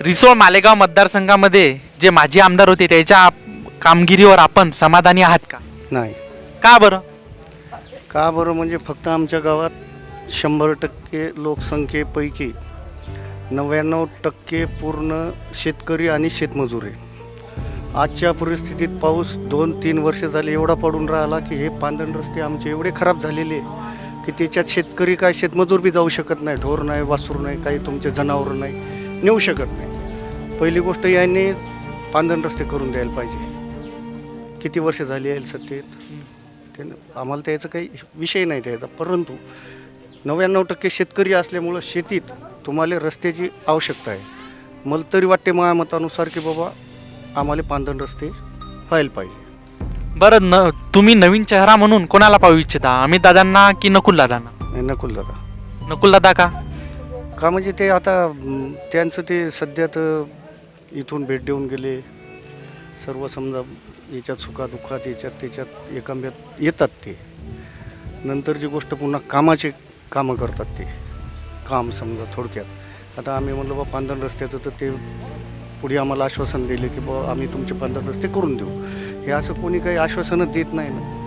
रिसोड मालेगाव मतदारसंघामध्ये जे माजी आमदार होते त्याच्या कामगिरीवर आपण समाधानी आहात का? नाही. का बरं? का बरं म्हणजे फक्त आमच्या गावात शंभर टक्के लोकसंख्येपैकी नव्याण्णव टक्के पूर्ण शेतकरी आणि शेतमजूर आहे. आजच्या परिस्थितीत पाऊस दोन तीन वर्ष झाले एवढा पडून राहिला की हे पांदण रस्ते आमचे एवढे खराब झालेले की त्याच्यात शेतकरी काय शेतमजूर बी जाऊ शकत नाही ढोर नाही वासरू नाही काही तुमचे जनावरं नाही. नेऊ शकत नाही. पहिली गोष्ट याने पांदण रस्ते करून द्यायला पाहिजे. किती वर्ष झाली आहे सत्तेत? ते आम्हाला त्याचा काही विषय नाही त्याचा. परंतु नव्याण्णव टक्के शेतकरी असल्यामुळं शेतीत तुम्हाला रस्त्याची आवश्यकता आहे. मला तरी वाटते माझ्या मतानुसार की बाबा आम्हाला पांदण रस्ते व्हायला पाहिजे. बरं न तुम्ही नवीन चेहरा म्हणून कोणाला पाहू इच्छिता? अमित दादांना की नकुल दादांना नकुल दादा नकुल दादा का? का म्हणजे ते आता म, त्यांचं ते सध्या तर इथून भेट देऊन गेले. सर्व समजा याच्यात सुखादुःखात याच्यात त्याच्यात एकांब्यात येतात ते. नंतरची गोष्ट पुन्हा कामाचे कामं करतात ते. काम समजा थोडक्यात. आता आम्ही म्हणलं बा पांधरण रस्त्याचं तर ते पुढे आम्हाला आश्वासन दिले की बा आम्ही तुमचे पांधरण रस्ते करून देऊ. हे असं कोणी काही आश्वासनच देत नाही ना.